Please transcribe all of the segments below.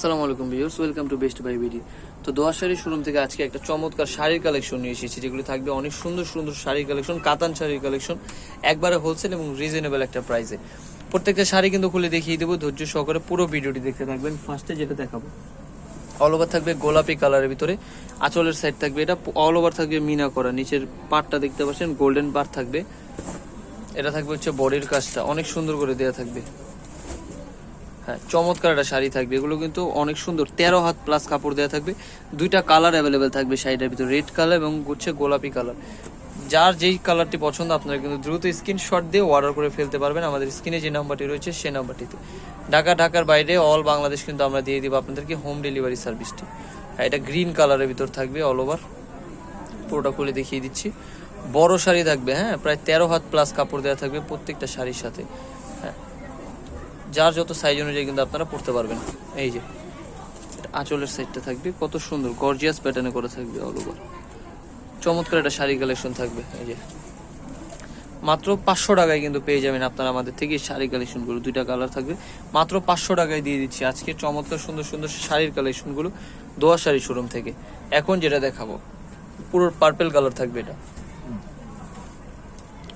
আসসালামু আলাইকুম viewers, welcome to Best Buy BD. তো দোয়া শাড়ির শোরুম থেকে আজকে একটা চমৎকার শাড়ির কালেকশন নিয়ে এসেছি, যেগুলো থাকবে অনেক সুন্দর সুন্দর শাড়ির কালেকশন, কাতান শাড়ির কালেকশন, একবারে হোলসেল এবং রিজনেবল একটা প্রাইসে প্রত্যেকটা শাড়ি কিন্তু খুলে দেখিয়ে দেবো, ধৈর্য সহকারে পুরো ভিডিওটি দেখতে থাকবেন। ফার্স্টে যেটা দেখাবো অল ওভার থাকবে গোলাপি কালারের ভিতরে, আঁচলের সাইড থাকবে এটা অল ওভার থাকবে মিনা করা, নিচের পাটটা দেখতে পাচ্ছেন গোল্ডেন পার থাকবে। এটা থাকবে হচ্ছে বডির কাজটা, অনেক সুন্দর করে দেওয়া থাকবে। হ্যাঁ চমৎকার একটা শাড়ি থাকবে। এগুলো কিন্তু অনেক সুন্দর। তেরো হাত প্লাস কাপড় দেওয়া থাকবে। দুইটা কালার অ্যাভেলেবেল থাকবে শাড়িটার ভিতরে। রেড কালার এবং হচ্ছে গোলাপি কালার যার যেই কালারটি পছন্দ, আপনারা কিন্তু দ্রুত স্ক্রিনশট দিয়ে অর্ডার করে ফেলতে পারবেন। আমাদের স্ক্রিনে যে নাম্বারটি রয়েছে সেই নাম্বারটিতে। ঢাকা, ঢাকার বাইরে অল বাংলাদেশ কিন্তু আমরা দিয়ে দিব আপনাদেরকে হোম ডেলিভারি সার্ভিসটি হ্যাঁ এটা গ্রিন কালারের ভিতর থাকবে অল ওভার পুরোটা খুলে দেখিয়ে দিচ্ছি। বড় শাড়ি থাকবে হ্যাঁ প্রায় তেরো হাত প্লাস কাপড় দেওয়া থাকবে প্রত্যেকটা শাড়ির সাথে। হ্যাঁ যার যত সাইজ অনুযায়ী কিন্তু আপনারা পড়তে পারবেন। এই যে আঁচলের সাইডটা থাকবে, কত সুন্দর গর্জিয়াস প্যাটার্নে করে থাকবে অল ওভার চমৎকার একটা শাড়ি কালেকশন থাকবে, এই যে। মাত্র পাঁচশো টাকায় কিন্তু পেয়ে যাবেন আপনারা আমাদের থেকে শাড়ি কালেকশনগুলো দুইটা কালার থাকবে। মাত্র পাঁচশো টাকায় দিয়ে দিচ্ছি আজকে, চমৎকার সুন্দর সুন্দর শাড়ির কালেকশনগুলো দোয়া শাড়ি শোরুম থেকে। এখন যেটা দেখাবো, পুরো পার্পেল কালার থাকবে এটা।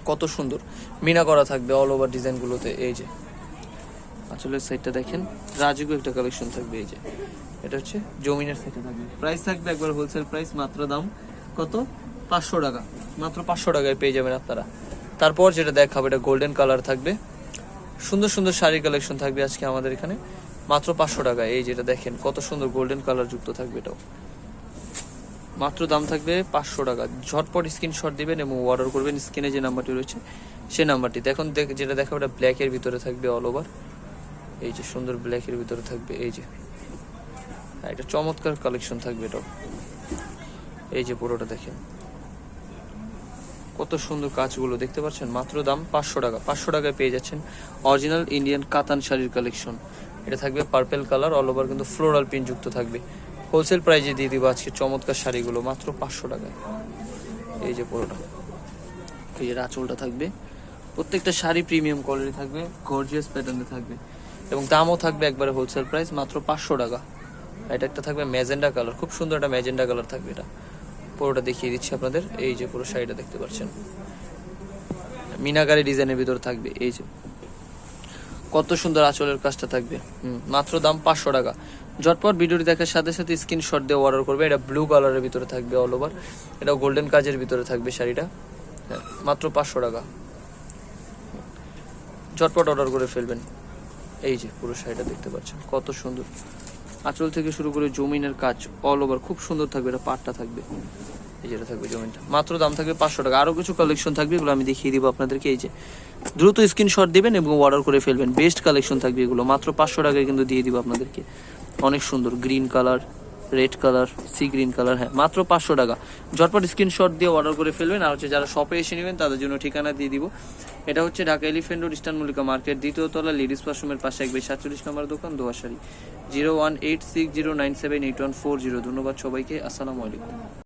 কত সুন্দর। মিনা করা থাকবে অল ওভার ডিজাইনগুলোতে এই যে। আসলে সাইডটা দেখেন রাজুকু একটা কালেকশন থাকবে এই যে। এটা হচ্ছে জমিনের সাইডে থাকবে। প্রাইস থাকবে একবার হোলসেল প্রাইস মাত্র দাম কত? পাঁচশো টাকা। মাত্র পাঁচশো টাকায় পেয়ে যাবেন আপনারা। তারপর যেটা দেখাবো, এটা গোল্ডেন কালার থাকবে। সুন্দর সুন্দর শাড়ির কালেকশন থাকবে আজকে আমাদের এখানে। মাত্র পাঁচশো টাকা। এই যেটা দেখেন, কত সুন্দর গোল্ডেন কালার যুক্ত থাকবে এটাও। মাত্র দাম থাকবে পাঁচশো টাকা। ঝটপট স্ক্রিনশট দিবেন এবং অর্ডার করবেন। স্ক্রিনে যে নাম্বারটি রয়েছে, সেই নাম্বারটিতে এখন যেটা দেখাবো, এটা ব্ল্যাকের ভিতরে থাকবে অল ওভার এই যে সুন্দর ব্ল্যাকের ভিতরে থাকবে এই যে। হ্যাঁ, এটা চমৎকার কালেকশন থাকবে এটাও। এই যে পুরোটা দেখেন। কত সুন্দর কাজগুলো দেখতে পাচ্ছেন? মাত্র দাম পাঁচশো টাকা। পাঁচশো টাকায় পেয়ে যাচ্ছেন অরিজিনাল ইন্ডিয়ান কাতান শাড়ির কালেকশন এটা থাকবে পার্পেল কালার অল ওভার কিন্তু ফ্লোরাল প্রিন্ট যুক্ত থাকবে। হোলসেল প্রাইজে দিয়ে দিব আজকে চমৎকার শাড়িগুলো মাত্র পাঁচশো টাকায়। এই যে পুরোটা। এই যে আঁচলটা থাকবে। প্রত্যেকটা শাড়ি প্রিমিয়াম কোয়ালিটি থাকবে গর্জিয়াস প্যাটার্নে থাকবে। এবং দামও থাকবে একবারে হোলসেল প্রাইস মাত্র পাঁচশো টাকা। এটা একটা থাকবে ম্যাজেন্ডা কালার খুব সুন্দর একটা ম্যাজেন্ডা কালার থাকবে এটা। পুরোটা দেখিয়ে দিচ্ছি আপনাদের এই যে পুরো শাড়িটা দেখতে পাচ্ছেন। মিনাকারি ডিজাইনের ভিতর থাকবে এই যে। কত সুন্দর আঁচলের কাজটা থাকবে। হুম, মাত্র দাম পাঁচশো টাকা। ঝটপট ভিডিওটি দেখার সাথে সাথে স্ক্রিনশট দিয়ে অর্ডার করবে এটা ব্লু কালারের ভিতরে থাকবে অল ওভার এটা গোল্ডেন কাজের ভিতরে থাকবে শাড়িটা। হ্যাঁ, মাত্র পাঁচশো টাকা। ঝটপট অর্ডার করে ফেলবেন। এই যে পুরো শাড়িটা দেখতে পাচ্ছেন, কত সুন্দর। আঁচল থেকে শুরু করে জমিনের কাজ অল ওভার খুব সুন্দর থাকবে, এটা পাটটা থাকবে। এই যেটা থাকবে জমিনটা। মাত্র দাম থাকবে পাঁচশো টাকা। আরও কিছু কালেকশন থাকবে, এগুলো আমি দেখিয়ে দিব আপনাদেরকে। এই যে দ্রুত স্ক্রিনশট দেবেন এবং অর্ডার করে ফেলবেন। বেস্ট কালেকশন থাকবে এগুলো। মাত্র পাঁচশো টাকায় কিন্তু দিয়ে দিব আপনাদেরকে। অনেক সুন্দর green colour red colour sea green colour হ্যাঁ মাত্র পাঁচশো টাকা। ঝটপট স্ক্রিনশট দিয়ে অর্ডার করে ফেলবেন, আর হচ্ছে যারা শপে এসে নেবেন, তাদের জন্য ঠিকানা দিয়ে দিব। এটা হচ্ছে Dhaka elephant road eastern Mallika market দ্বিতীয় তলা লেডিস ওয়াশরুমের পাশে একবে সাতচল্লিশ নম্বর দোকান দোয়াশারি zero one eight six zero nine seven eight one four zero ধন্যবাদ সবাইকে, আসসালামু আলাইকুম।